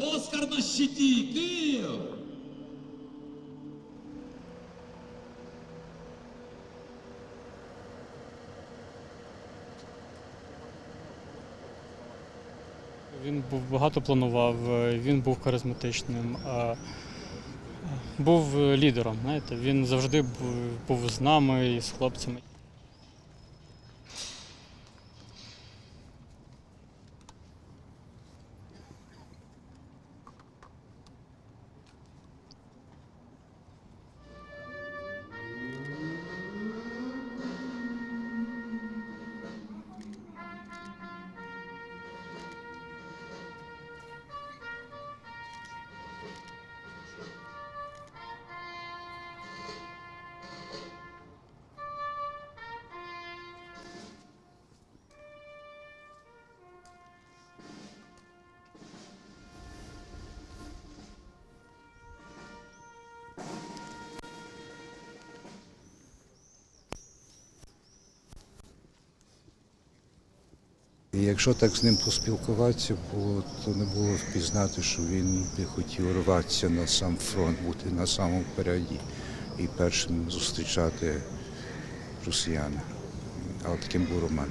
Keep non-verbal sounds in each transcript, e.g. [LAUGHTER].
Оскар на щиті, Київ! Він був багато планував, е, він був харизматичним, е, був лідером. Знаєте, він завжди був з нами і з хлопцями. І якщо так з ним поспілкуватися було, то не було впізнати, що він би хотів рватися на сам фронт, бути на самому переді і першим зустрічати росіян. Але таким був Роман.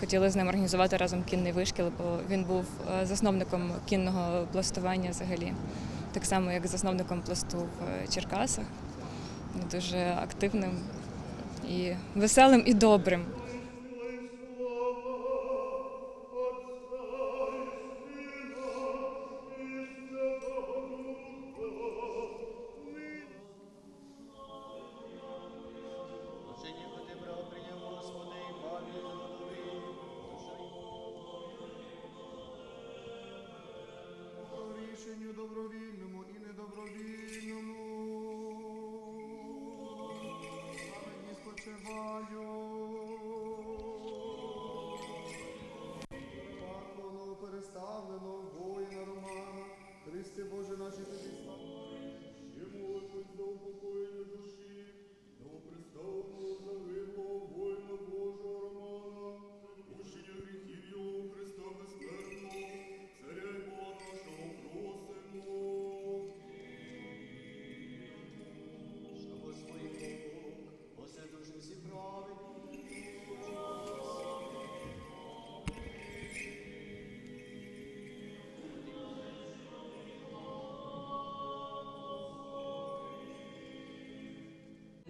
Хотіли з ним організувати разом кінний вишкіл, бо він був е, засновником кінного пластування взагалі, так само як засновником пласту в е, Черкасах. Дуже активним і веселим і добрим. Рішенню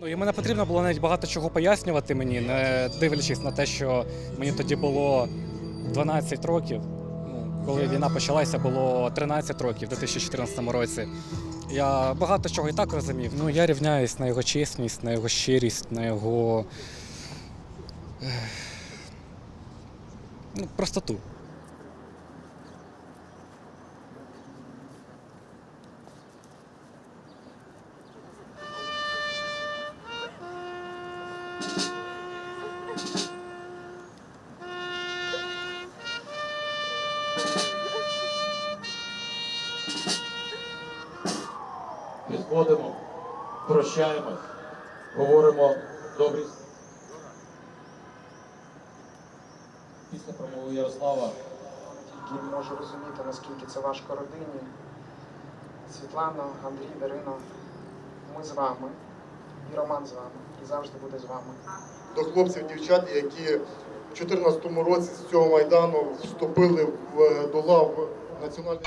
Ну, йому не потрібно було навіть багато чого пояснювати мені, не дивлячись на те, що мені тоді було 12 років. Ну, коли війна почалася, було 13 років у 2014 році. Я багато чого і так розумів. Ну, я рівняюсь на його чесність, на його щирість, на його ну, простоту. Підходимо, прощаємось, говоримо добрі. Після промови Ярослава Тільки можу розуміти, наскільки це важко родині. Світлана, Андрій, Дарина, ми з вами, і Роман з вами, і завжди буде з вами. До хлопців, дівчат, які в 2014 році з цього майдану вступили в, до лав національної.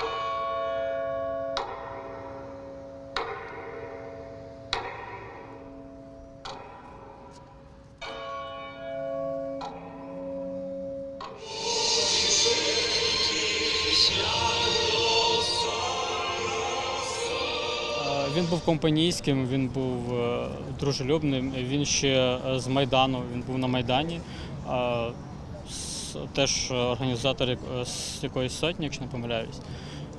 Він був компанійським, він був е, дружелюбним. Він ще е, з Майдану, він був на Майдані. Теж організатор е, з якоїсь сотні, якщо не помиляюсь.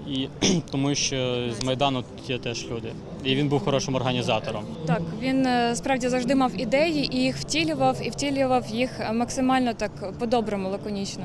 І [CLEARS THROAT] тому що з Майдану є теж люди. І він був хорошим організатором. Так, він справді завжди мав ідеї і їх втілював, і втілював їх максимально так по-доброму, лаконічно.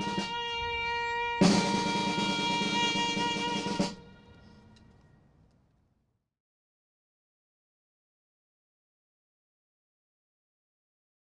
you